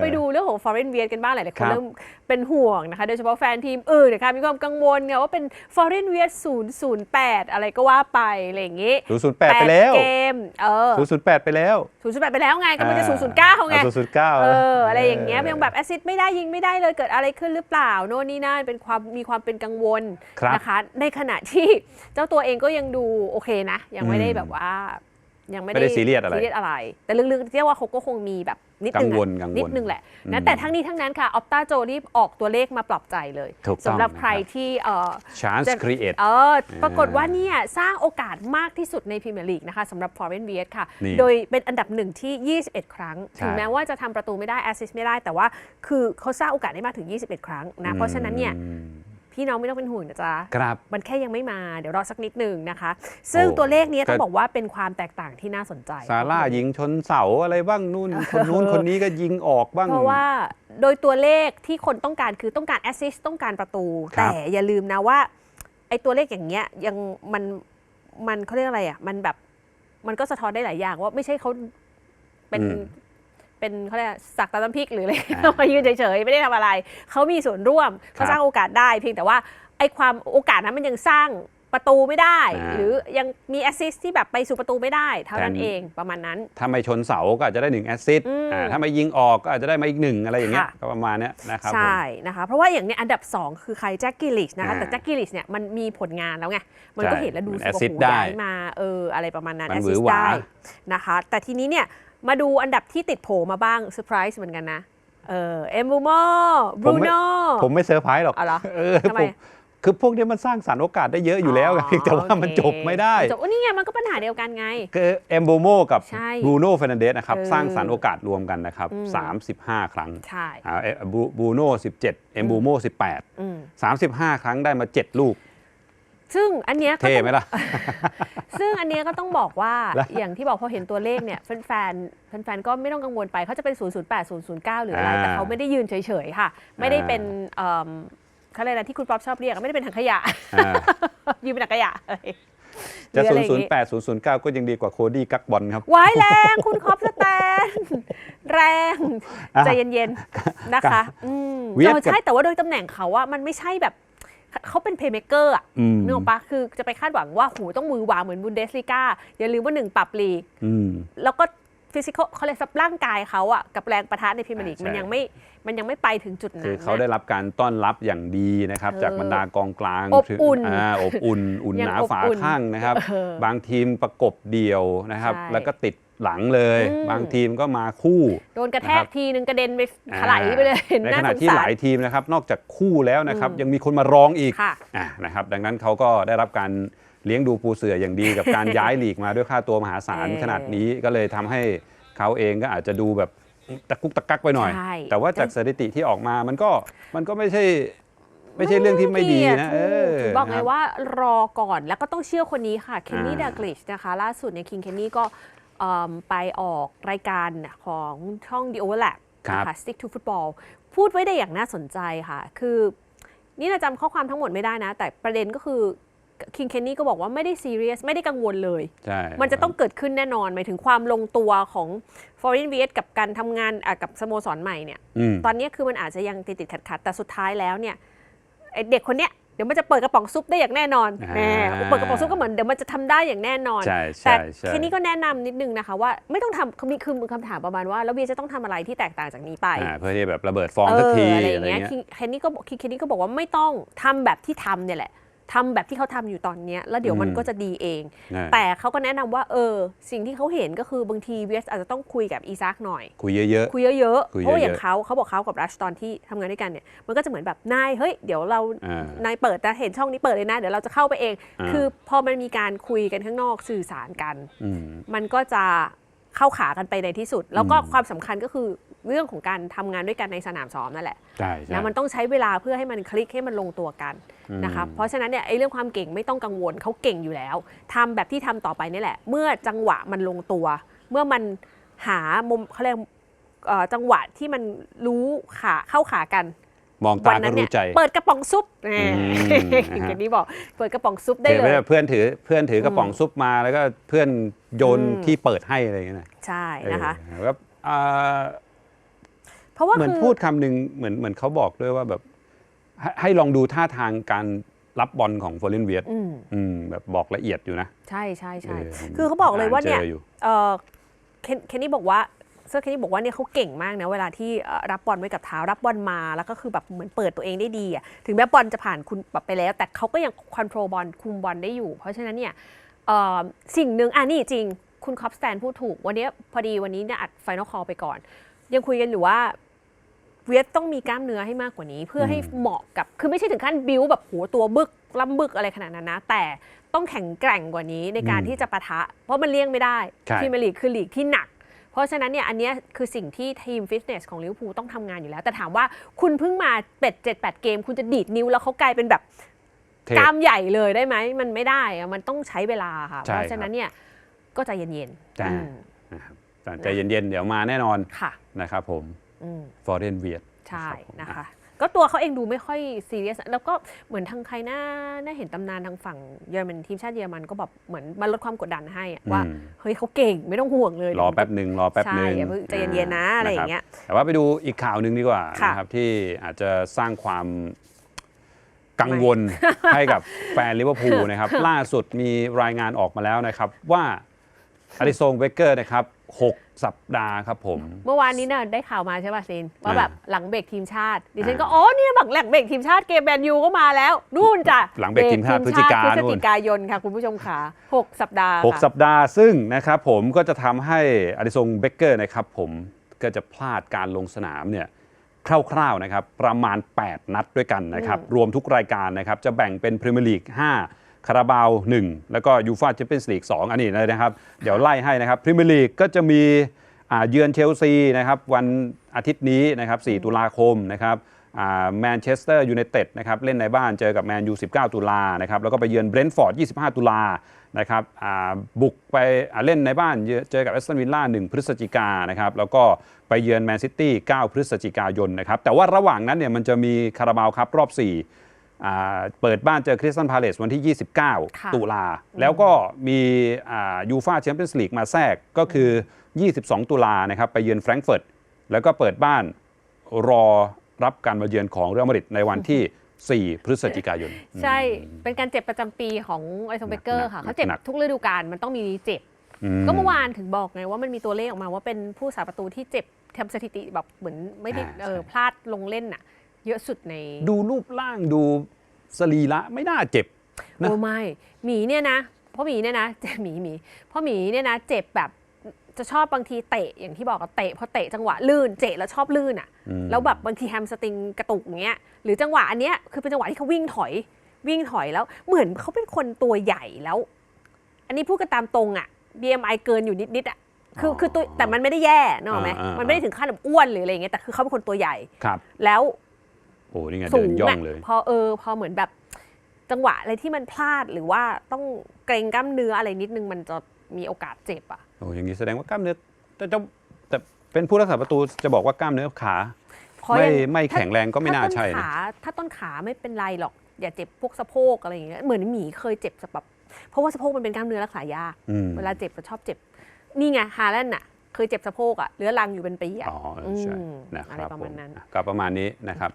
ไปดูเรื่องของ foreign v i e t กันบ้างหลายๆคครันบเริ่มเป็นห่วงนะคะ โดยเฉพาะแฟนทีมอื่นนะคะมีความกังวลไงว่าเป็น foreign v i e t 008 อะไรก็ว่าไปอะไรอย่างงี้ศูนย์ศูนย์แปดไปแล้วเกมเออศูนย์ศูนย์แปดไปแล้ว008 ไปแล้วไงกำลังจะ009ไงศูนย์ศูนย์เก้าเอออะไรอย่างเงี้ยยังแบบแอซิดไม่ได้ยิงไม่ได้เลยเกิดอะไรขึ้นหรือเปล่าโน่นนี่นั่นเป็นความมีความเป็นกังวลครับนะคะในขณะที่เจ้าตัวเองก็ยังดูโอเคนะ ยังไม่ได้อืมแบบว่ายังไม่ไม่ได้ซีเรียสอะไรซีเรียสอะไรแต่ลึกๆเรียกว่าเขาก็คงมีแบบ นิดนึงกังวลอะกังวลนิดนึงแหละอืนะมแต่ทั้งนี้ทั้งนั้นค่ะออปตาโจรีบออกตัวเลขมาปรับใจเลยถูกต้องสำหรับนะครับใครที่เอ่อ chance จะ create เออปรากฏว่าเนี่ยสร้างโอกาสมากที่สุดในพรีเมียร์ลีกนะคะสำหรับ Foreign v i e t ค่ะ นี่โดยเป็นอันดับหนึ่งที่ 21 ครั้ง ใช่ถึงแม้ว่าจะทำประตูไม่ได้แอสซิสไม่ได้ แต่ว่าคือเขาสร้างโอกาสได้มากถึง 21 ครั้งนะ เพราะฉะนั้นเนี่ย อืม พี่น้องไม่ต้องเป็นห่วงนะจ๊ะครับ มันแค่ยังไม่มาเดี๋ยวรอสักนิดหนึ่งนะคะ ซึ่งโอ้ตัวเลขนี้ต้องก็บอกว่าเป็นความแตกต่างที่น่าสนใจซาร่ายิงชนเสาอะไรบ้างนู่นคนนู้นคนนี้ก็ยิงออกบ้างเพราะว่าโดยตัวเลขที่คนต้องการคือต้องการแอสซิสต้องการประตูครับแต่อย่าลืมนะว่าไอ้ตัวเลขอย่างเงี้ยยังมันมันเขาเรียกอะไรอะมันแบบมันก็สะท้อนได้หลายอย่างว่าไม่ใช่เขาเป็นอืม เป็นเขาเรียกอะไรสักตาน้ำพริกหรืออะไรอ่ามายืนเฉยๆไม่ได้ทำอะไร เขามีส่วนร่วมครัเขาบสร้างโอกาสได้ เพียงแต่ว่าไอ้ความโอกาสนั้นมันยังสร้างประตูไม่ได้อ่าหรือยังมีแอสซิสที่แบบไปสู่ประตูไม่ได้ เท่านั้นแทนเองประมาณนั้น ถ้าไม่ชนเสาก็อาจจะได้หนึ่งแอสซิสต์อืมอ่าถ้าไม่ยิงออกก็อาจจะได้มาอีกหนึ่งอะไรอย่างเงี้ยค่ะก็ประมาณเนี้ยนะครับผมใช่นะคะเพราะว่าอย่างเนี้ยอันดับ 2 คือใครแจ็คกิลิชนะคะอ่าแต่แจ็คกิลิชเนี่ยมันมีผลงานแล้วไง มันก็ใช่เห็นแล้วดูมันสุก assist หูได้ย้ายมาเอออะไรประมาณนั้นมันแอสหวืซิอสหวาได้นะคะ แต่ทีนี้เนี่ย มาดูอันดับที่ติดโผมาบ้างเซอร์ไพรส์เหมือนกันนะ เออเอมบูโมบรูโน่ผมไม่เซอร์ไพรส์หรอกอ๋อเหรอเออทำไมผมคือพวกนี้มันสร้างสรรค์โอกาสได้เยอะอยู่แล้วไงเพียงแต่ว่ามันจบไม่ได้จบโอ้นี่ไงมันก็ปัญหาเดียวกันไงคือเอมโบโมกับใช่บรูโน่เฟรนันเดสนะครับเออสร้างสรรค์โอกาสรวมกันนะครับอืม35 ครั้งใช่อ่าเอ่อบรูบรูโน่17 เอมโบโมอืม18 35 ครั้งได้มา 7 ลูก ซึ่งอันเนี้ยก็เท่ต้องไหมล่ะ ซึ่งอันเนี้ยก็ต้องบอกว่าแล้วอย่างที่บอกพอเห็นตัวเลขเนี่ยแฟนๆแฟนๆก็ไม่ต้องกังวลไปเขาจะเป็น 008 009 หรืออะไรอ่าแต่เขาไม่ได้ยืนเฉยๆค่ะ ไม่ได้เป็นเอิ่มเขาเรียกอะไรที่คุณป๊อปชอบเรียกอะไม่ได้เป็นถังขยะอ่ายืนเป็นถังขยะเอ้ยจะหรืออะไรอย่างงี้008 009 ก็ยังดีกว่าโคดี้กักบอลครับไว้แรงคุณคอปสแตน แรงอะใจเย็นๆ นะคะอืมเวียดเออกับใช่แต่ว่าโดยตำแหน่งเขาอะมันไม่ใช่แบบ เขาเป็นเพย์เมเกอร์อะอืมนึกออกปะคือจะไปคาดหวังว่าหูต้องมือวางเหมือนบุนเดสลีกาอย่าลืมว่าหนึ่งปรับลีกอืมแล้วก็ฟิสิกอลเขาเลยกสับร่างกายเขาอะกับแรงประทะในพรีเมียร์ลีกใช่มันยังไม่มันยังไม่ไปถึงจุดนั้นคือเขาได้นะรับการต้อนรับอย่างดีนะครับเออจากบรรดากองกลางอบอุ่นถึงาอบอุ่น อุ่นยังหนาอบฝาอุ่นข้างนะครับเออบางทีมประกบเดี่ยวนะครับใช่แล้วก็ติด หลังเลย อืม บางทีมก็มาคู่ โดนกระแทนะครักบ ทีนึงกระเด็นไปถลายไปเลยในน่าขณะสงที่สาหรลายทีมนะครับนอกจากคู่แล้วนะครับอืมยังมีคนมารองอีกค่ะ อะนะครับดังนั้นเขาก็ได้รับการเลี้ยงดูปูเสืออย่างดีกับการ ย้ายลีกมาด้วยค่าตัวมหาศาลเออขนาดนี้ก็เลยทำให้เขาเองก็อาจจะดูแบบตะกุกตะกักไปหน่อย ใช่แต่ว่าจากสถิติที่ออกมามันก็มันก็ไม่ใช่ไม่ใช่เรื่องที่ไม่ดีนะถูเอกอถึงบอกไงนะครับว่ารอก่อนแล้วก็ต้องเชื่อคนนี้ค่ะ เคนนี่อ่า ดากลิชนะคะ ล่าสุดเนี่ยคิงเคนนี่ก็เอิ่ม ไปออกรายการของช่อง The Overlap ครับนะคะ Stick to Football พูดไว้ได้อย่างน่าสนใจค่ะ คือ นี่เราจำข้อความทั้งหมดไม่ได้นะ แต่ประเด็นก็คือคิงเคนนี่ก็บอกว่าไม่ได้ซีเรียสไม่ได้กังวลเลยใช่มันจะต้องเกิดขึ้นแน่นอน หมายถึงความลงตัวของ Foreign v s กับการทำงานอะกับสโมสรใหม่เนี่ยอืมตอนนี้คือมันอาจจะยังติดติดขัดขัดๆแต่สุดท้ายแล้วเนี่ยไอ้เด็กคนเนี้ยเดี๋ยวมันจะเปิดกระป๋องซุปได้อย่างแน่นอนอ่าแน่เปิดกระป๋องซุปก็เหมือนเดี๋ยวมันจะทำได้อย่างแน่นอนใช่แต่ใช่ใช่ทีนี้ก็แนะนำนิดนึงนะคะว่าไม่ต้องทำคือมีคือคำถามประมาณว่า แล้วเวียจะต้องทำอะไรที่แตกต่างจากนี้ไปอ่าเพื่อที่แบบระเบิดฟองเอสักอทีอะไรออะไรย่างเงี้ยเงี้ยคิงเคนนี่ก็บอกคิงเคนนี่ก็บอกว่าไม่ต้องทำแบบที่ทำเนี่ยแหละ ทำแบบที่เขาทำอยู่ตอนเนี้ยแล้วเดี๋ยวมันอืมก็จะดีเองนะแต่เขาก็แนะนำว่าเออ สิ่งที่เขาเห็นก็คือบางทีเวียอาจจะต้องคุยกับอีซักหน่อย คุยเยอะคุยเยอะคุๆยเพราะว่าอย่างเยอะๆเขาเขาบอกเขากับรัชตอนที่ทำงานด้วยกันเนี่ยมันก็จะเหมือนแบบนายเฮ้ยเดี๋ยวเราๆอ่านายเปิดนะเห็นช่องนี้เปิดเลยนะเดี๋ยวเราจะเข้าไปเองอ่าคือพอมันมีการคุยกันข้างนอกสื่อสารกันอืมมันก็จะเข้าขากันไปในที่สุด แล้วก็อืมความสำคัญก็คือ เรื่องของการทำงานด้วยกันในสนามซ้อมนั่นแหละใช่ใช่นะมันต้องใช้เวลาเพื่อให้มันคลิกให้มันลงตัวกันนะคะอืมเพราะฉะนั้นเนี่ยไอ้เรื่องความเก่งไม่ต้องกังวลเขาเก่งอยู่แล้วทำแบบที่ทำต่อไปนี่แหละ เมื่อจังหวะมันลงตัว เมื่อมันหามุมเขาเรียกเอ่อจังหวะที่มันรู้ขาเข้าขากันมองวัตาก็นั้นเนี่รู้ยใจ เปิดกระป๋องซุปแหมอืมอย่างนี้บอก เปิดกระป๋องซุปได้ถือเลไปยแบบเพื่อนถือเพื่อนถือกระป๋องซุปมาแล้วก็เพื่อนโยนอืมที่เปิดให้อะไรอย่างเงี้ยนะใช่นะคะเออแล้วอ่าเพ ราะว่าเหมือนคือพูดคำหนึ่งเหมือนเหมือนเขาบอกด้วยว่าแบบให้ให้ลองดูท่าทางการรับบอลของฟอร์เรนเวียดอืมอืมแบบบอกละเอียดอยู่นะ ใช่ใช่ใช่เผมคือเขาบอกเลยว่าเนี่ย จออยู่เออเคนเคนนี่บอกว่าเซอร์เคนนี่บอกว่าเนี่ยเขาเก่งมากนะเวลาที่เอ่อรับบอลไว้กับเท้ารับบอลมาแล้วก็คือแบบเหมือนเปิดตัวเองได้ดีอะถึงแม้บอลจะผ่านคุณแบบไปแล้ว แต่เขาก็ยังคอนโทรลบอลคุมบอลได้อยู่ เพราะฉะนั้นเนี่ยเอ่อสิ่งหนึ่งอะนี่จริง คุณคอปสแตนพูดถูก วันนี้พอดีวันนี้เนี่ยอัดไฟนอลคอลไปก่อน ยังคุยกันอยู่ว่า เวียดต้องมีกล้ามเนื้อให้มากกว่านี้ เพื่อให้อืมเหมาะกับคือไม่ใช่ถึงขั้นบิวแบบโหตัวบึกล่ำบึกอะไรขนาดนั้นนะ แต่ต้องแข็งแกร่งกว่านี้ในการอืมที่จะปะทะ เพราะมันเลี่ยงไม่ได้ใช่พรีเมียร์ลีกคือลีกที่หนักเพราะฉะนั้นเนี่ยอันเนี้ยคือสิ่งที่ทีมฟิตเนสของลิเวอร์พูลต้องทำงานอยู่แล้ว แต่ถามว่าคุณเพิ่งมาเป็ดเจ็ดแปดเกม คุณจะดีดนิ้วแล้วเขากลายเป็นแบบเทกล้ามใหญ่เลยได้ไหม มันไม่ได้อะมันต้องใช้เวลาค่ะใช่เพราะฉะนั้นเนี่ยก็ใจเย็นๆจ้าอืมนะครับแต่ใจเย็นๆ เดี๋ยวมาแน่นอนค่ะนะครับผมอืม ฟอร์เรนเวียดใช่ครับผมนะคะก็ตัวเขาเองดูไม่ค่อยซีเรียสแล้วก็เหมือนทางใครน่าน่าเห็นตำนานทางฝั่งเยอรมันทีมชาติเยอรมันก็แบบเหมือนมาลดความกดดันให้อะว่าอืมเฮ้ยเขาเก่งไม่ต้องห่วงเลยรอแป๊บหนึ่งรอแป๊บหนึ่งใช่อย่าเพิ่งใจเย็นๆนะอะไรอย่างเงี้ยแต่ว่าไปดูอีกข่าวหนึ่งดีกว่าค่ะนะครับที่อาจจะสร้างความกังวลให้กับแฟนลิเวอร์พูลนะครับล่าสุดมีรายงานออกมาแล้วนะครับว่า อลิโซงเบเกอร์นะครับหกสัปดาห์ครับผม เมื่อวานนี้น่ะได้ข่าวมาใช่ป่ะซินว่าอ่าแบบหลังเบรกทีมชาติ ดิฉันก็อ่าอ๋อเนี่ยหลังเบรกทีมชาติเกมแมนยูก็มาแล้วนู่นจ้ะหลังเบรกทีมชาติพฤศจิกาพฤศนู่นจิกายนค่ะคุณผู้ชมค่ะหกสัปดาห์หกค่ะสัปดาห์ซึ่งนะครับผมก็จะทำให้อลิซงเบเกอร์นะครับผมก็จะพลาดการลงสนามเนี่ยคร่าวๆนะครับประมาณ 8 นัดด้วยกันนะครับรวมทุกรายการนะครับจะแบ่งเป็นพรีเมียร์ลีก5 คาราบาว 1 แล้วก็ยูฟาแชมเปี้ยนส์ลีก2อันนี้นะครับ เดี๋ยวไล่ให้นะครับพรีเมียร์ลีกก็จะมีเยือนเชลซีนะครับวันอาทิตย์นี้นะครับ 4 ตุลาคมนะครับแมนเชสเตอร์ยูไนเต็ดนะครับเล่นในบ้านเจอกับแมนยู 19 ตุลานะครับแล้วก็ไปเยือนเบรนท์ฟอร์ด 25 ตุลานะครับบุกไปเล่นในบ้านเยเจอกับแอสตันวิลล่า 1 พฤศจิกานะครับแล้วก็ไปเยือนแมนซิตี้ 9 พฤศจิกายนนะครับแต่ว่าระหว่างนั้นเนี่ยมันจะมีคาราบาวครับรอบ4อ่ เปิดบ้านเจอคริสตันพาเลสวันที่ค่ะ29 ตุลา แล้วก็มียูฟาแชมเปี้ยนส์ลีกมาแทรกก็คือ 22 ตุลานะครับไปเยือนแฟรงก์เฟิร์ตแล้วก็เปิดบ้านรอรับการมาเยือนของเรอัลมาดริดในวันที่ 4 พฤศจิกายน ใช่ เป็นการเจ็บประจำปีของไอโซเบเกอร์ค่ะหนักๆเขาเจ็บหนักทุกฤดูกาลมันต้องมีเจ็บ ก็เมื่อวานถึงบอกไงว่ามันมีตัวเลขออกมาว่าเป็นผู้สาประตูที่เจ็บทำสถิติแบบเหมือนไม่ได้อ่าเออใช่พลาดลงเล่นน่ะ เยอะสุดใน ดูรูปร่างดูสรีระไม่น่าเจ็บนะโอ้ไม่หมีเนี่ยนะเพราะหมีเนี่ยนะเจ็บหมีหมีเพราะหมีเนี่ยนะเจ็บแบบจะชอบบางทีเตะอย่างที่บอกก็เตะพอเตะจังหวะลื่นเจะแล้วชอบลื่นอะอืมแล้วแบบบางทีแฮมสตริงกระตุกอย่างเงี้ยหรือจังหวะอันเนี้ยคือเป็นจังหวะที่เขาวิ่งถอยวิ่งถอยแล้ว เหมือนเขาเป็นคนตัวใหญ่แล้ว อันนี้พูดกันตามตรงอะ BMI เกินอยู่นิดๆอะคือคือตัวแต่มันไม่ได้แย่นึกออกไหมอ่าอ่ามัมันไม่ได้ถึงขั้นแบบอ้วนหรืออะไรอย่างเงี้ยแต่คือเขาเป็นคนตัวใหญ่ครับแล้ว โอ้นี่ไงสูเดินงย่ออะงเลย พอเออ พอเหมือนแบบจังหวะอะไรที่มันพลาดหรือว่าต้องเกรงกล้ามเนื้ออะไรนิดนึงมันจะมีโอกาสเจ็บอะโอ้อย่างนี้แสดงว่ากล้ามเนื้อแต่จะแต่เป็นผู้รักษาประตูจะบอกว่ากล้ามเนื้อขาเพราะไม่ยังไม่แข็งแรงก็ไม่น่าถ้ต้ใช่นะขาถ้าต้นขาไม่เป็นไรหรอก อย่าเจ็บพวกสะโพกอะไรอย่างเงี้ยเหมือนหมีเคยเจ็บแบบเพราะว่าสะโพกมันเป็นกล้ามเนื้อรักษายากอืมเวลาเจ็บจะชอบเจ็บ นี่ไงฮาแลนด์น่ะเคยเจ็บสะโพกอะเรื้อรังอยู่เป็นปีอะอ๋อเออใช่อืมนะคอะไรรับประผมาณนั้นก็ประมาณนี้นะครับ